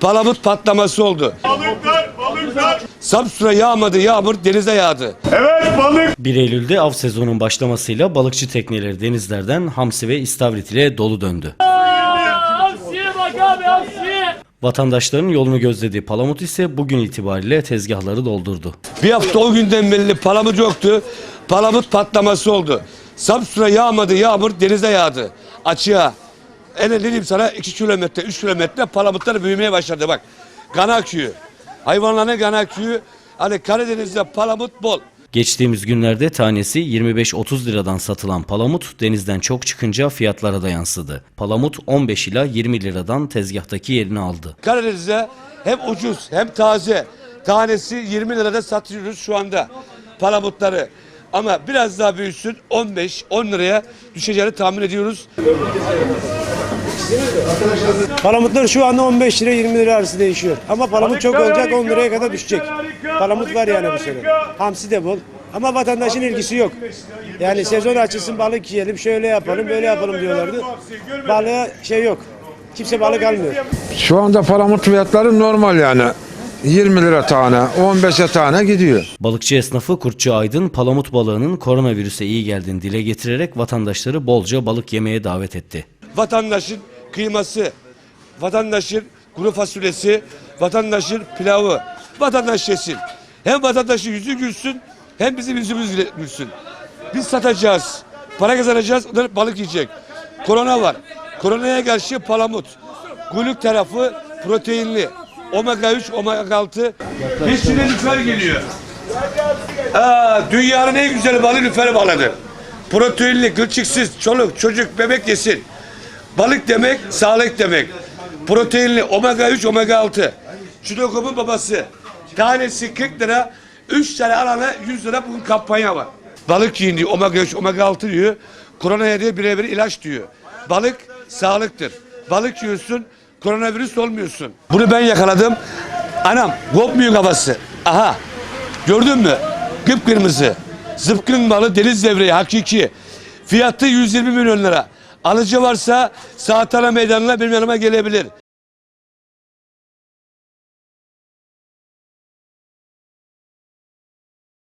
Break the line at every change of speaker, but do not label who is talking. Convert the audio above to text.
palamut patlaması oldu.
Balıklar, balıklar.
Samsun'a yağmadı yağmur denize yağdı.
Evet balık.
1 Eylül'de av sezonunun başlamasıyla balıkçı tekneleri denizlerden hamsi ve istavrit ile dolu döndü. Vatandaşların yolunu gözlediği palamut ise bugün itibariyle tezgahları doldurdu.
Bir hafta o günden belli palamut yoktu. Palamut patlaması oldu. Samsun'a yağmadı yağmur denize yağdı. Açığa. En ne diyeyim sana 2 kilometre 3 kilometre palamutlar büyümeye başladı bak. Kan akıyor. Hayvanların kan akıyor. Hani Karadeniz'de palamut bol.
Geçtiğimiz günlerde tanesi 25-30 liradan satılan palamut denizden çok çıkınca fiyatlara da yansıdı. Palamut 15 ila 20 liradan tezgahtaki yerini aldı.
Karadeniz'de hem ucuz hem taze. Tanesi 20 lirada satıyoruz şu anda palamutları. Ama biraz daha büyüsün 15-10 liraya düşeceğini tahmin ediyoruz.
Palamutlar şu anda 15 lira 20 lira arası değişiyor. Ama palamut çok olacak 10 liraya kadar düşecek. Palamut var yani bu sene. Hamsi de bol. Ama vatandaşın ilgisi yok. Yani sezon açılsın balık yiyelim şöyle yapalım böyle yapalım diyorlardı. Balığa şey yok. Kimse balık almıyor.
Şu anda palamut fiyatları normal yani. 20 lira tane, 15'e tane gidiyor.
Balıkçı esnafı Kurtçu Aydın palamut balığının koronavirüse iyi geldiğini dile getirerek vatandaşları bolca balık yemeye davet etti.
vatandaşın kıyması, vatandaşın kuru fasulyesi, vatandaşın pilavı, vatandaş yesin. Hem vatandaşın yüzü gülsün hem bizim yüzümüz gülsün. Biz satacağız, para kazanacağız, onlar balık yiyecek. Korona var. Koronaya karşı palamut. Gülük tarafı proteinli. Omega 3, omega 6. Peşine lüfer geliyor. Aa, dünyanın en güzel balığı lüfer balığı. Proteinli, kılçıksız, çoluk, çocuk, bebek yesin. Balık demek, sağlık demek. Proteinli, omega 3, omega 6. Çudokumun babası. Tanesi 40 lira, 3 tane alana 100 lira bugün kampanya var. Balık yiyin diyor, omega 3, omega 6 diyor. Koronaya diyor birebir ilaç diyor. Balık sağlıktır. Balık yiyorsun, koronavirüs olmuyorsun. Bunu ben yakaladım. Anam, kopmuyor kafası. Aha, gördün mü? Kıpkırmızı. Zıpkın balı deniz devreği hakiki. Fiyatı 120 milyon lira. Alıcı varsa Saatana meydanına benim yanıma gelebilir.